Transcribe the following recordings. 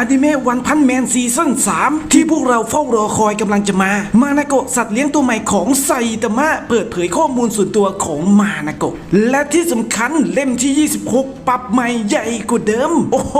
อนิเมะวันพันแมนซีซั่น3 ที่พวกเราเฝ้ารอคอยกำลังจะมา มานาโกะสัตว์เลี้ยงตัวใหม่ของไซตามะเปิดเผยข้อมูลส่วนตัวของมานาโกะและที่สำคัญเล่มที่ 26 ปรับใหม่ใหญ่กว่าเดิม โอ้โห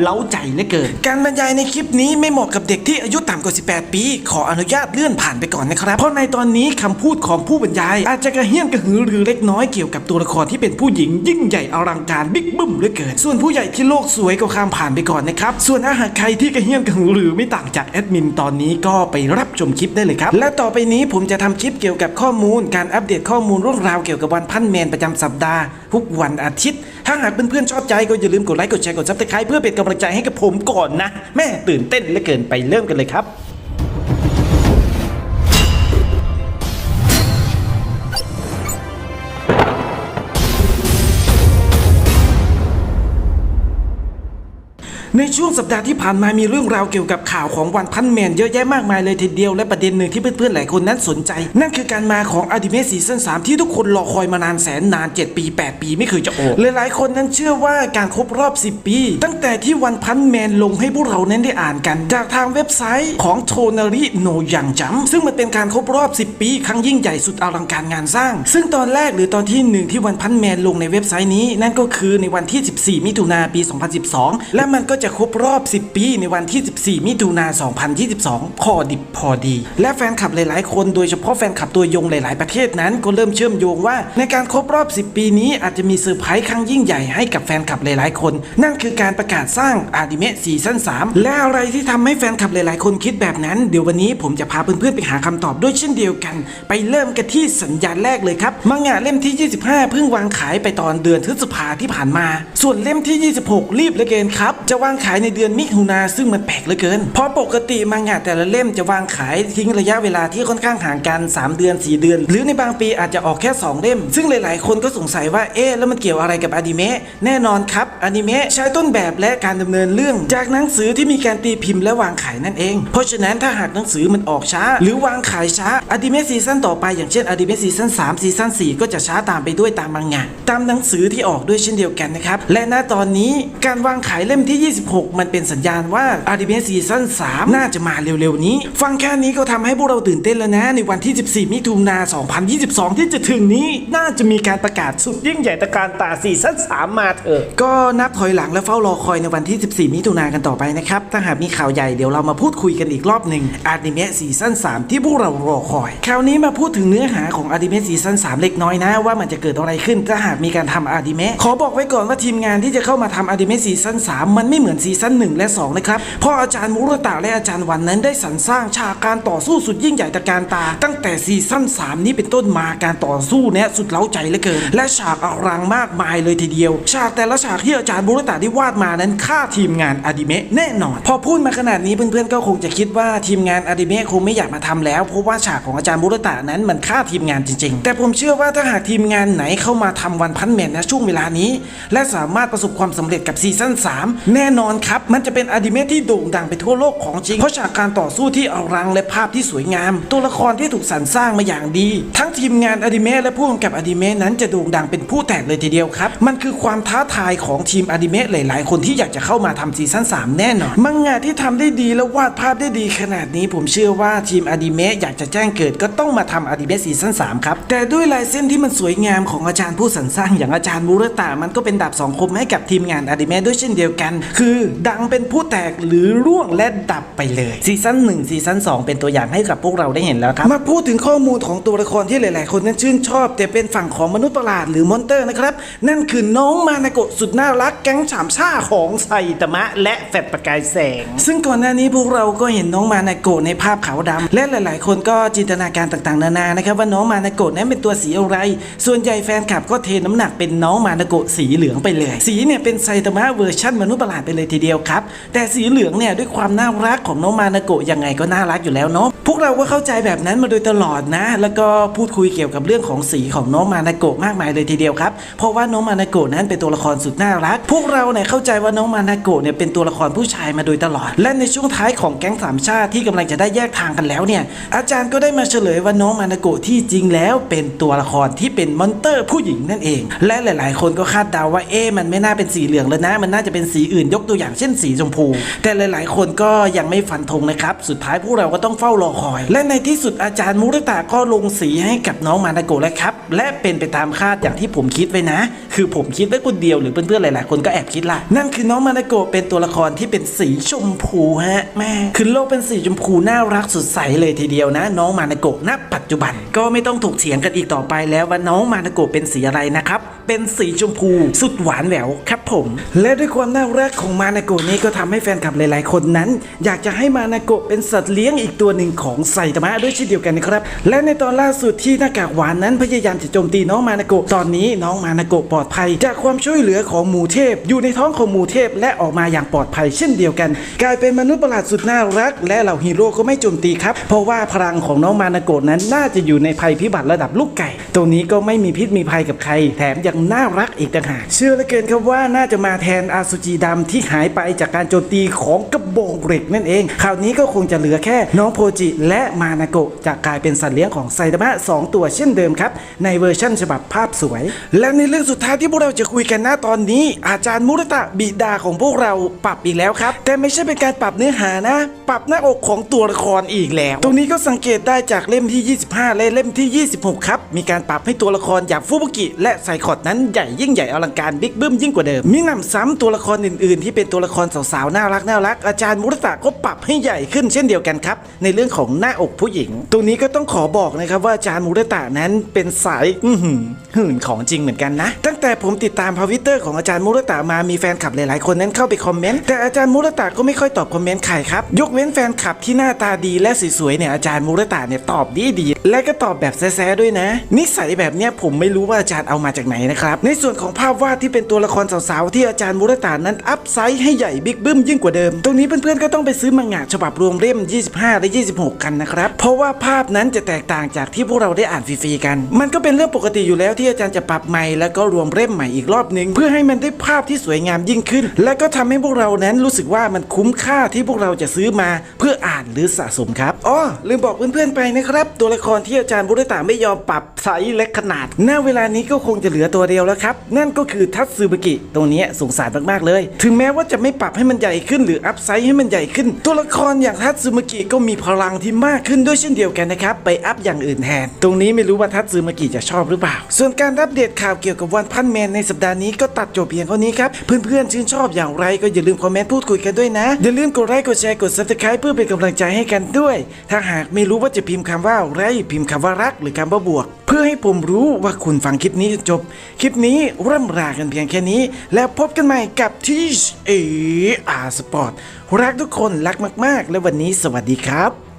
เล้าใจเหลือเกินการบรรยายในคลิปนี้ไม่เหมาะกับเด็กที่อายุต่ำกว่า 18 ปี ขออนุญาตเลื่อนผ่านไปก่อนนะครับ เพราะในตอนนี้คำพูดของผู้บรรยาย อาจจะกระเฮี้ยนกระหือรือเล็กน้อยเกี่ยวกับตัวละครที่เป็นผู้หญิงยิ่งใหญ่อลังการบิ๊กบึ้มเหลือเกิน ส่วนผู้ใหญ่ที่โลกสวยก็ข้ามผ่านไปก่อนนะครับส่วนาหากใครที่กระเฮี้ยนกระหือรือไม่ต่างจากแอดมินตอนนี้ก็ไปรับชมคลิปได้เลยครับ และต่อไปนี้ผมจะทำคลิปเกี่ยวกับข้อมูล การอัปเดตข้อมูลเรื่องราวเกี่ยวกับวันพันแมนประจำสัปดาห์ทุกวันอาทิตย์ ถ้าหากเพื่อนๆชอบใจก็อย่าลืมกดไลค์กดแชร์กดซับสไครป์เพื่อเป็นกำลังใจให้กับผมก่อนนะ แม่ตื่นเต้นเหลือเกินไปเริ่มกันเลยครับ ในช่วงสัปดาห์ที่ผ่านมามีเรื่องราวเกี่ยวกับข่าวของวันพันแมนเยอะแยะมากมายเลยทีเดียวและประเด็นหนึ่งที่เพื่อนๆหลายคนนั้นสนใจ นั่นคือการมาของอ l ิเม e ซีซั่น3ที่ทุกคนรอคอยมานานแสนนาน 7 ปี 8 ปีไม่เคยจะออกหลายๆคนนั้นเชื่อว่าการครบรอบ 10 ปี ตั้งแต่ที่วันพันแมนลงให้พวกเรานั้นได้อ่านกัน จากทางเว็บไซต์ของโทนาริโนยังจัมซึ่งมันเป็นการครบรอบ 10 ปี ครั้งยิ่งใหญ่สุดอลังการงานสร้าง ซึ่งตอนแรกหรือตอนที่หนึ่งที่วันพันแมนลงในเว็บไซต์นี้ นั่นก็คือในวันที่ 14 มิถุนาปี 2012 และมันก็จะครบรอบ 10 ปีในวันที่ 14 มิถุนา 2022 พอดิบพอดี และแฟนคลับหลายๆ คนโดยเฉพาะแฟนคลับตัวยงหลาย ๆ ประเทศนั้น ก็เริ่มเชื่อมโยงว่า ในการครบรอบ 10 ปีนี้อาจจะมีเซอร์ไพรส์ครั้งยิ่งใหญ่ให้กับแฟนคลับหลาย ๆ คน นั่นคือการประกาศสร้างอนิเมะซีซั่น3 และอะไรที่ทำให้แฟนคลับหลาย ๆ คนคิดแบบนั้น เดี๋ยววันนี้ผมจะพาเพื่อน ๆ ไปหาคำตอบด้วยเช่นเดียวกัน ไปเริ่มกันที่สัญญาณแรกเลยครับ มังงะเล่มที่ 25 เพิ่งวางขายไปตอนเดือนพฤษภาที่ผ่านมา ส่วนเล่มที่ 26 รีบเลือเกินครับจะวางางขายในเดือนมิถุนาซึ่งมันแปลกเหลือเกิน เพราะปกติมังงะแต่ละเล่มจะวางขายทิ้งระยะเวลาที่ค่อนข้างห่างกัน 3 เดือน 4 เดือน หรือในบางปีอาจจะออกแค่ 2 เล่ม ซึ่งหลาย ๆ คนก็สงสัยว่าเอ๊ะแล้วมันเกี่ยวอะไรกับอนิเมะแน่นอนครับอนิเมะใช้ต้นแบบและการดำเนินเรื่อง จากหนังสือที่มีการตีพิมพ์และวางขายนั่นเอง เพราะฉะนั้นถ้าหากหนังสือมันออกช้า หรือวางขายช้าอนิเมะซีซั่นต่อไปอย่างเช่นอนิเมะซีซั่น3ซีซั่น4ก็จะช้าตามไปด้วยตามมังงะตามหนังสือที่ออกด้วยเช่นเดียวกันนะครับและณตอนนี้การวางขายเล่มที่26 มันเป็นสัญญาณว่าอนิเมะซีซั่น3น่าจะมาเร็วๆนี้ ฟังแค่นี้ก็ทำให้พวกเราตื่นเต้นแล้วนะ ในวันที่ 14 มิถุนายน2022 ที่จะถึงนี้ น่าจะมีการประกาศสุดยิ่งใหญ่ตะการตาซีซั่น3มาเถอะก็นับถอยหลังและเฝ้ารอคอยในวันที่ 14 มิถุนากันต่อไปนะครับ ถ้าหากมีข่าวใหญ่เดี๋ยวเรามาพูดคุยกันอีกรอบหนึ่งอนิเมะซีซั่น3ที่พวกเรารอคอย คราวนี้มาพูดถึงเนื้อหาของอนิเมะซีซั่น3เล็กน้อยนะว่ามันจะเกิดอะไรขึ้นถ้าหากมีการทำอนิเมะขอบอกไว้ก่อนว่าทีมงานที่จะเข้ามาทำอนิเมะซีซั่น3มันไม่เหมือนซีซั่น1และ 2 นะครับเพราะอาจารย์มุรตะและอาจารย์วันนั้นได้สรรสร้างฉากการต่อสู้สุดยิ่งใหญ่ตะการตา ตั้งแต่ซีซั่น3 นี้เป็นต้นมาการต่อสู้เนี่ยสุดเล้าใจเหลือเกิน และฉากอลังมากมายเลยทีเดียว ฉากแต่ละฉากที่อาจารย์มุรตะได้วาดมานั้นฆ่าทีมงานอนิเมะแน่นอน พอพูดมาขนาดนี้เพื่อนๆก็คงจะคิดว่าทีมงานอนิเมะคงไม่อยากมาทำแล้วเพราะว่าฉากของอาจารย์มุรตะนั้นมันฆ่าทีมงานจริง ๆ แต่ผมเชื่อว่าถ้าหากทีมงานไหนเข้ามาทำวันพันแมนนะช่วงเวลานี้ และสามารถประสบความสำเร็จกับซีซั่น3แน่นอนครับ มันจะเป็นอนิเมะที่โด่งดังไปทั่วโลกของจริง เพราะฉากการต่อสู้ที่อลังและภาพที่สวยงาม ตัวละครที่ถูกสรรสร้างมาอย่างดี ทั้งทีมงานอนิเมะและผู้กำกับอนิเมะนั้นจะโด่งดังเป็นผู้แตกเลยทีเดียวครับ มันคือความท้าทายของทีมอนิเมะหลาย ๆ คนที่อยากจะเข้ามาทำซีซั่น3 แน่นอน มังงะที่ทำได้ดีและวาดภาพได้ดีขนาดนี้ ผมเชื่อว่าทีมอนิเมะอยากจะแจ้งเกิดก็ต้องมาทำอนิเมะซีซั่น3ครับ แต่ด้วยลายเส้นที่มันสวยงามของอาจารย์ผู้สรรสร้างอย่างอาจารย์มูรตะมันก็เป็นดาบสองคมให้กับทีมงานอนิเมะด้วยเช่นเดียวกัน คือดังเป็นผู้แตกหรือร่วงและดับไปเลยซีซั่น1ซีซั่น2 เป็นตัวอย่างให้กับพวกเราได้เห็นแล้วครับ มาพูดถึงข้อมูลของตัวละครที่หลาย ๆ คนนั้นชื่นชอบ แต่เป็นฝั่งของมนุษย์ประหลาดหรือมอนเตอร์นะครับ นั่นคือน้องมานาโกะสุดน่ารักแก๊งฉามซ่าของไซตามะ และแฟดประกายแสง ซึ่งก่อนหน้านี้พวกเราก็เห็นน้องมานาโกะในภาพขาวดำและหลาย ๆ คนก็จินตนาการต่าง ๆ นานานะครับว่าน้องมานาโกะนั้นเป็นตัวสีอะไร ส่วนใหญ่แฟนคลับก็เทน้ำหนักเป็นน้องมานาโกะสีเหลืองไปเลย สีเนี่ยเป็นไซตามะเวอร์ชันมนุษย์ประหลาดไปเลยเลยทีเดียวครับ แต่สีเหลืองเนี่ยด้วยความน่ารักของน้องมานาโกะยังไงก็น่ารักอยู่แล้วเนาะพวกเราก็เข้าใจแบบนั้นมาโดยตลอดนะ แล้วก็พูดคุยเกี่ยวกับเรื่องของสีของน้องมานาโกะมากมายเลยทีเดียวครับเพราะว่าน้องมานาโกะนั้นเป็นตัวละครสุดน่ารัก พวกเราเนี่ยเข้าใจว่าน้องมานาโกะเนี่ยเป็นตัวละครผู้ชายมาโดยตลอด และในช่วงท้ายของแก๊งสามชาติที่กำลังจะได้แยกทางกันแล้วเนี่ยอาจารย์ก็ได้มาเฉลยว่าน้องมานาโกะที่จริงแล้วเป็นตัวละครที่เป็นมอนเตอร์ผู้หญิงนั่นเอง และหลาย ๆ คนก็คาดเดาว่าเอ๊มันไม่น่าเป็นสีเหลืองแล้วนะ มันน่าจะเป็นสีอื่นยกตัวอย่างเช่นสีชมพู แต่หลาย ๆ คนก็ยังไม่ฟันธงนะครับ สุดท้ายพวกเราก็ต้องเฝ้ารอคอย และในที่สุดอาจารย์มุรตะก็ลงสีให้กับน้องมานาโกะแล้วครับ และเป็นไปตามคาดอย่างที่ผมคิดไว้นะ คือผมคิดไว้คนเดียวหรือเพื่อน ๆ หลาย ๆ คนก็แอบคิดละนั่นคือน้องมานาโกะเป็นตัวละครที่เป็นสีชมพูฮะแม่คือโลกเป็นสีชมพูน่ารักสดใสเลยทีเดียวนะ น้องมานาโกะณปัจจุบันก็ไม่ต้องถกเถียงกันอีกต่อไปแล้วว่าน้องมานาโกะเป็นสีอะไรนะครับเป็นสีชมพูสุดหวานแหววครับผม และด้วยความน่ารักของมานาโกะนี้ก็ทำให้แฟนคลับหลาย ๆ คนนั้น อยากจะให้มานาโกะเป็นสัตว์เลี้ยงอีกตัวหนึ่งของไซตามะด้วยเช่นเดียวกันนะครับ และในตอนล่าสุดที่หน้ากากหวานนั้นพยายามจะโจมตีน้องมานาโกะตอนนี้น้องมานาโกะปลอดภัย จากความช่วยเหลือของหมูเทพ อยู่ในท้องของหมูเทพและออกมาอย่างปลอดภัยเช่นเดียวกัน กลายเป็นมนุษย์ประหลาดสุดน่ารัก และเหล่าฮีโร่ก็ไม่โจมตีครับเพราะว่าพลังของน้องมานาโกะนั้นน่าจะอยู่ในภัยพิบัติระดับลูกไก่ตัวนี้ก็ไม่มีพิษมีภัยกับใคร แถมยังน่ารักอีกต่างหากเชื่อเหลือเกินครับว่าน่าจะมาแทนอาซูจิดำที่หายไปจากการโจมตีของกระบอกเหล็กนั่นเอง คราวนี้ก็คงจะเหลือแค่น้องโพจิและมานาโกะจะกลายเป็นสัตว์เลี้ยงของไซตามะสองตัวเช่นเดิมครับ ในเวอร์ชั่นฉบับภาพสวย และในเรื่องสุดท้ายที่พวกเราจะคุยกันนะตอนนี้ อาจารย์มุรตะบิดาของพวกเราปรับอีกแล้วครับ แต่ไม่ใช่เป็นการปรับเนื้อหานะ ปรับหน้าอกของตัวละครอีกแล้ว ตรงนี้ก็สังเกตได้จากเล่มที่ 25 และเล่มที่ 26 ครับ มีการปรับให้ตัวละครอย่างฟูบุกิและไซคอดนั้นใหญ่ยิ่งใหญ่อลังการบิ๊กบึ้มยิ่งกว่าเดิมมีหนำซ้ำตัวละครอื่นๆที่เป็นตัวละครสาวๆน่ารักน่ารักอาจารย์มุรตะก็ปรับให้ใหญ่ขึ้นเช่นเดียวกันครับ ในเรื่องของหน้าอกผู้หญิงตรงนี้ก็ต้องขอบอกนะครับว่าอาจารย์มุรตะนั้นเป็นสายหื่นของจริงเหมือนกันนะ ตั้งแต่ผมติดตามทวิเตอร์ของอาจารย์มุรตะมามีแฟนคลับหลายๆคนนั้นเข้าไปคอมเมนต์แต่อาจารย์มุรตะก็ไม่ค่อยตอบคอมเมนต์ใครครับยกเว้นแฟนคลับที่หน้าตาดีและสวยๆเนี่ยอาจารย์มุรตะเนี่ยตอบดีดีๆและก็ตอบแบบแซ่ๆด้วยนะ นิสัยแบบเนี้ยผมไม่รู้ว่าอาจารย์เอามาจากไหนนะครับในส่วนของภาพวาดที่เป็นตัวละครสาวๆที่อาจารย์มุรตะนั้นอัพไซส์ให้ใหญ่บิ๊กบึ้มยิ่งกว่าเดิม ตรงนี้เพื่อนๆก็ต้องไปซื้อมังงะฉบับรวมเล่ม 25 และ 26 กันนะครับ เพราะว่าภาพนั้นจะแตกต่างจากที่พวกเราได้อ่านฟรีๆกัน มันก็เป็นเรื่องปกติอยู่แล้วที่อาจารย์จะปรับใหม่แล้วก็รวมเล่มใหม่อีกรอบหนึ่งเพื่อให้มันได้ภาพที่สวยงามยิ่งขึ้น และก็ทำให้พวกเรานั้นรู้สึกว่ามันคุ้มค่าที่พวกเราจะซื้อมาเพื่ออ่านหรือสะสมครับอ๋อลืมบอกเพื่อนๆไปนะครับ ตัวละครที่อาจารย์บุรตาไม่ยอมปรับไซส์และขนาดณเวลานี้ก็คงจะเหลือตัวเดียวแล้วครับนั่นก็คือทัตสึบกิตรงนี้สงสารมากๆเลย ถึงแม้ว่าจะไม่ปรับให้มันใหญ่ขึ้นหรืออัพไซส์ให้มันใหญ่ขึ้น ตัวละครอย่างทัตสึมกิก็มีพลังที่มากขึ้นด้วยเช่นเดียวกันนะครับ ไปอัพอย่างอื่นแทน ตรงนี้ไม่รู้ว่าทัตสึมกิจะชอบหรือเปล่า ส่วนการอัปเดตข่าวเกี่ยวกับวันพันแมนในสัปดาห์นี้ก็ตัดจบเพียงเท่านี้ครับเพื่อนๆชื่นชอบอย่างไรก็อย่าลืมคอมเมนต์พูดคุยกันด้วยนะอย่าลืมกดไลค์กดแชร์กด subscribe เพื่อเป็นกำลังใจให้กันด้วย ถ้าหากไม่รู้ว่าจะพิมพ์คำว่าอะไรพิมพ์คำว่ารักหรือคำว่าบวก เพื่อให้ผมรู้ว่าคุณฟังคลิปนี้จนจบ คลิปนี้ร่ำลากันเพียงแค่นี้ แล้วพบกันใหม่กับที่ เออาสปอร์ตรักทุกคนรักมาก ๆ และวันนี้สวัสดีครับ